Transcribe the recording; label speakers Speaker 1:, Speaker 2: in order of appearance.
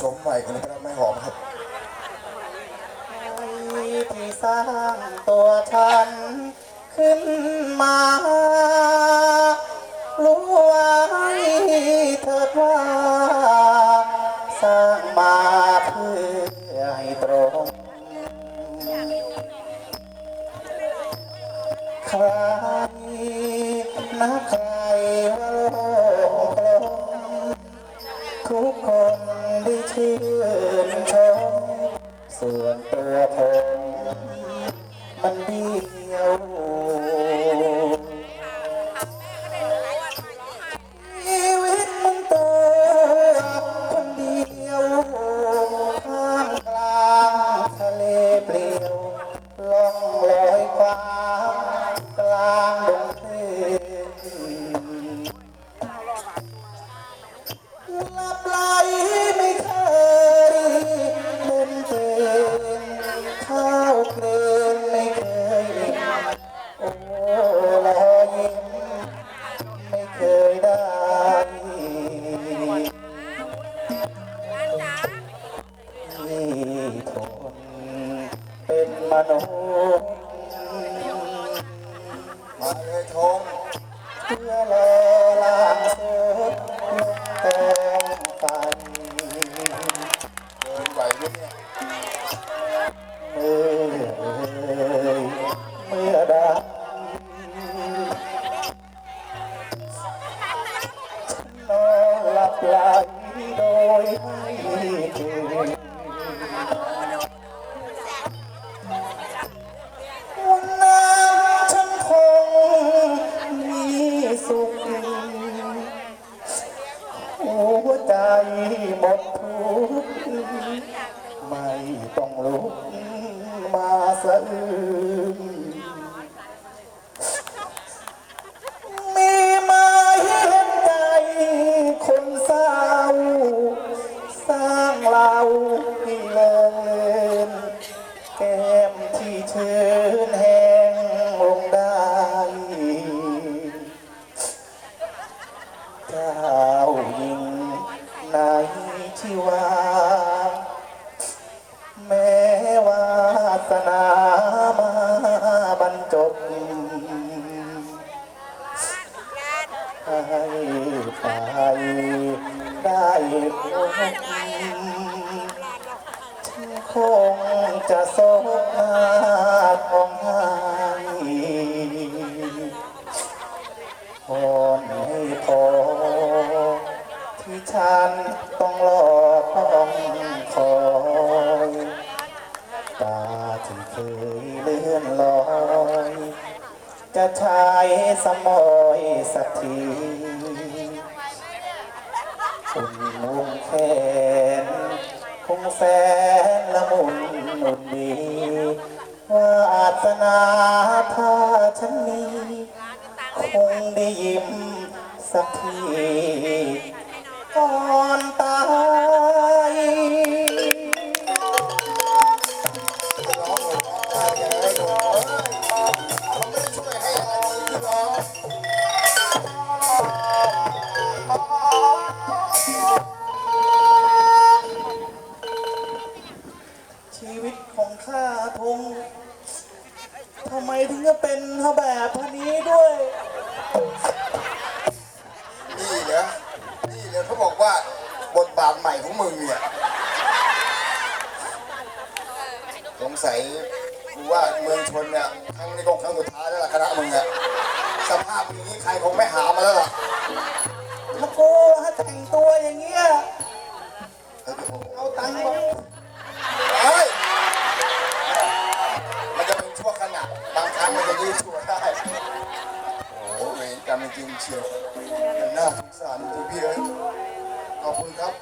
Speaker 1: ชมใหม่ของพระแม่หอมครับ
Speaker 2: ที่สร้างตัวฉันขึ้นมารู้ไว้เถิดว่า สร้างมาเพื่อให้ตรง ใครนะใครว่า วนตัวผมมันเดียวชีวิตมันตัวคนเดียวท่ามกลางทะเลเปลี่ยวล่องลอย เป็นมนุษย์
Speaker 1: มาเลยทง
Speaker 2: เพื่อรอลางสุดลงแตงไฟ
Speaker 1: เดินไหวไหมเนี่ย
Speaker 2: เมื่อเมื่อใดฉันนอนหลับไหล หัวใจหมดทุกข์ไม่ต้องลุกมาสะอื้นมีไหมาเห็นใจคนเศร้า สร้างเรา ไปได้พบฉันคงจะสบหน้าของให้พรให้พอที่ฉันต้องรอ จะใช้สมอยสักทีคุณมุงแขนคงแสนละมุนอุ่นดีว่าอาสนาถ้าฉันมี คงได้ยิ้มสักทีก่อนตาย
Speaker 1: ชีวิ
Speaker 2: ตของข้าทงทำไมถึงจะเป็นแบบนี้ด้วย
Speaker 1: นี่เหรอนี่เลยเขาบอกว่าบทบาทใหม่ของมึงเนี่ยสงสัยกูว่าเมืองชนเนี่ยครั้งนี้คงครั้งสุดท้ายแล้วล่ะคณะมึงเนี่ยสภาพอย่างนี้ใครคงไม่หามาแล้วล่ะ
Speaker 2: ถ้ากูถ้าแต่งตัว เชี
Speaker 1: ยวมันน่าสงสารจริงพี่เอ้ยขอบคุณครับ